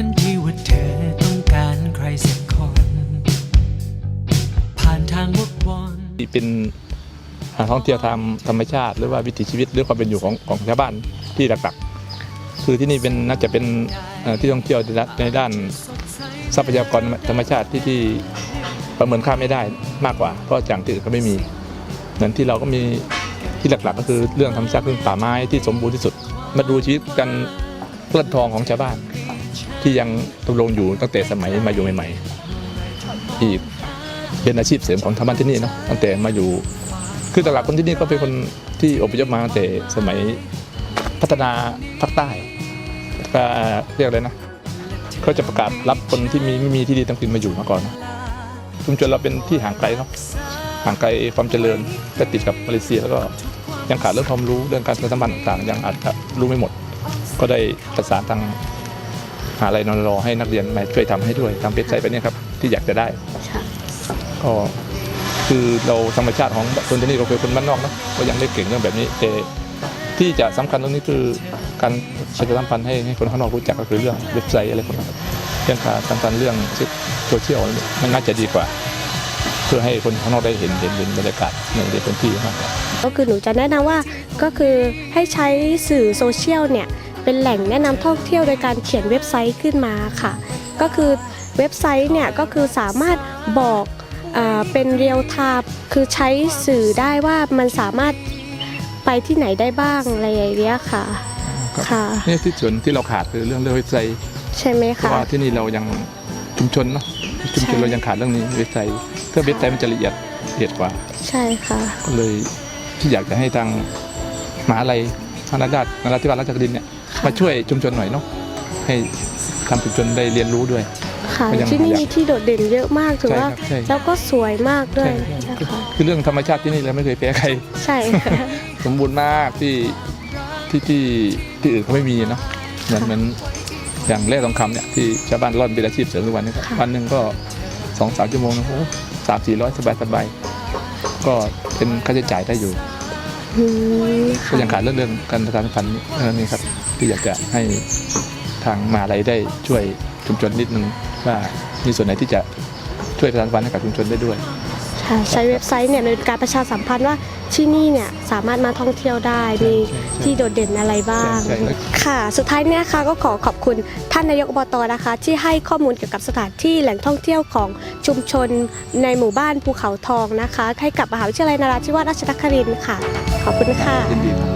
ทันทีว่าเธอต้องการใครสักคน ผ่านทางวกวนเป็นท่องเที่ยวทางธรรมชาติ หรือว่าวิถีชีวิตหรือความเป็นอยู่ของของชาวบ้านที่หลักๆ คือที่นี่เป็นน่าจะเป็นที่ท่องเที่ยวในด้านทรัพยากรธรรมชาติที่ที่ประเมินค่าไม่ได้มากกว่า เพราะจังที่อื่นเขาไม่มีนั่นที่เราก็มีที่หลักๆ ก็คือเรื่องธรรมชาติเรื่องป่าไม้ที่สมบูรณ์ที่สุด มาดูชีวิตกันเพลิดทองของชาวบ้าน ที่ยังดำรงอยู่ตั้งแต่สมัยมาอยู่ใหม่ๆอีกเป็นอาชีพเสริมของชาวบ้านที่นี่เนาะตั้งแต่มาอยู่คือหลักๆคนที่นี่ก็เป็นคนที่อพยพมาตั้งแต่สมัยพัฒนาภาคใต้ก็เรียกอะไรนะเขาจะประกาศรับคนที่มีไม่มีที่ดินทำกินมาอยู่มาก่อนนะชุมชนเราเป็นที่ห่างไกลเนาะห่างไกลความเจริญก็ติดกับมาเลเซียแล้วก็ยังขาดเรื่องความรู้เรื่องการประชาสัมพันธ์ต่างๆยังอาจจะรู้ไม่หมด ก็ได้ประสานทาง หาลัยนรให้นักเรียนมาช่วยทำให้ด้วยทำเว็บไซต์ไปเนี่ยครับที่อยากจะได้ค่ะก็คือเราธรรมชาติของคนที่นี่เราเป็นคนบ้านนอกนะก็ยังไม่เก่งเรื่องแบบนี้แต่ที่จะสำคัญตรงนี้คือการประชาสัมพันธ์ให้ให้คนข้างนอกรู้จักก็คือเรื่องเว็บไซต์อะไรพวกนั้นครับเรื่องการสัมพันธ์เรื่องโซเชียลมันน่าจะดีกว่า เพื่อให้คนข้างนอกได้เห็นเห็นเห็นบรรยากาศในในพื้นที่มากกว่าก็คือหนูจะแนะนำว่าก็คือให้ใช้สื่อโซเชียลเนี่ย เป็นแหล่งแนะนำท่องเที่ยวโดยการเขียนเว็บไซต์ขึ้นมาค่ะ ก็คือเว็บไซต์เนี่ยก็คือสามารถบอกอาเป็นเรียลไทม์คือใช้สื่อได้ว่ามันสามารถไปที่ไหนได้บ้างอะไรอย่างเงี้ยค่ะครับค่ะนี่ที่ส่วนที่เราขาดคือเรื่องเรื่องเว็บไซต์ใช่ไหมเพราะคะว่าที่นี่เรายังชุมชนเนาะชุมชนใช่เรายังขาดเรื่องนี้เว็บไซต์เพื่อเว็บไซต์มันจะละเอียดละเอียดกว่า ใช่ค่ะก็เลยที่อยากจะให้ทางมหาลัยมหาราชนราธิวาสราชกฤษเนี่ยค่ะ มาช่วยชุมชนหน่อยเนาะให้ทำชุมชนได้เรียนรู้ด้วย ค่ะก็ยังที่นี่อยากมีที่โดดเด่นเยอะมากถือใช่ว่าครับใช่ แล้วก็สวยมากด้วยใช่ใช่ใช่ค่ะคือเรื่องธรรมชาติที่นี่เราไม่เคยแพ้ใคร ใช่ค่ะ สมบูรณ์มากที่ที่ที่ที่อื่นเขาไม่มีเนาะเหมือนเหมือนอย่างแร่ทองคำเนี่ยที่ชาวบ้านร่อนเป็นอาชีพเสริมทุกวันนี้ก็ค่ะ วันหนึ่งก็สองสามชั่วโมงนะโอ้สามสี่ร้อยสบายสบายก็เป็นค่าใช้จ่ายได้อยู่อืม ก็ยังขาดเรื่องเรื่องการประชาสัมพันธ์เรื่องนี้ครับ ที่อยากจะให้ทางมหาลัยได้ช่วยชุมชนนิดนึงว่ามีส่วนไหนที่จะช่วยประชาสัมพันธ์ให้กับชุมชนได้ด้วยค่ะใช้เว็บไซต์เนี่ยในการประชาสัมพันธ์ว่าที่นี่เนี่ยสามารถมาท่องเที่ยวได้มีใช่ใช่ที่โดดเด่นอะไรบ้างใช่ใช่แล้วค่ะ สุดท้ายเนี่ยค่ะก็ขอขอบคุณท่านนายกอบตนะคะ ที่ให้ข้อมูลเกี่ยวกับสถานที่แหล่งท่องเที่ยวของชุมชนในหมู่บ้านภูเขาทองนะคะ ให้กับมหาวิทยาลัยนราธิวาสราชนครินทร์ค่ะ ขอบคุณค่ะยินดีครับ